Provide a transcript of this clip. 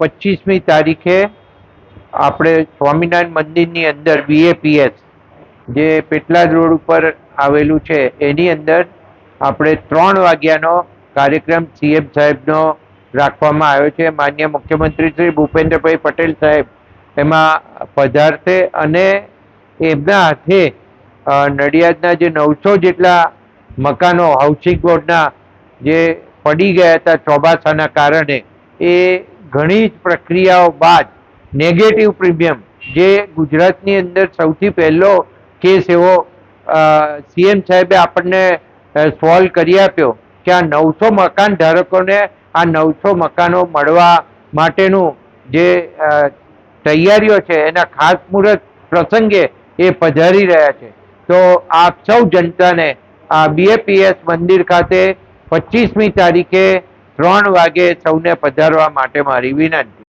पच्चीसवीं तारीख है। આપણે સ્વામિનારાયણ મંદિરની અંદર બીએપીએસ જે પેટલાદ રોડ ઉપર આવેલું છે, એની અંદર આપણે ત્રણ વાગ્યાનો કાર્યક્રમ સીએમ સાહેબનો રાખવામાં આવ્યો છે. માન્ય મુખ્યમંત્રી શ્રી ભૂપેન્દ્રભાઈ પટેલ સાહેબ એમાં પધારશે અને એમના હાથે નડિયાદના જે નવસો જેટલા મકાનો હાઉસિંગ બોર્ડના જે પડી ગયા હતા ચોમાસાના કારણે, એ ઘણી જ પ્રક્રિયાઓ બાદ નેગેટિવ પ્રીમિયમ જે ગુજરાતની અંદર સૌથી પહેલો કેસ એવો સીએમ સાહેબે આપણને સોલ્વ કરી આપ્યો કે આ નવસો મકાન ધારકોને આ નવસો મકાનો મળવા માટેનું જે તૈયારીઓ છે, એના ખાસ મુહૂર્ત પ્રસંગે એ પધારી રહ્યા છે. તો આપ સૌ જનતાને આ બીએપીએસ મંદિર ખાતે પચીસમી તારીખે ત્રણ વાગે સૌને પધારવા માટે મારી વિનંતી.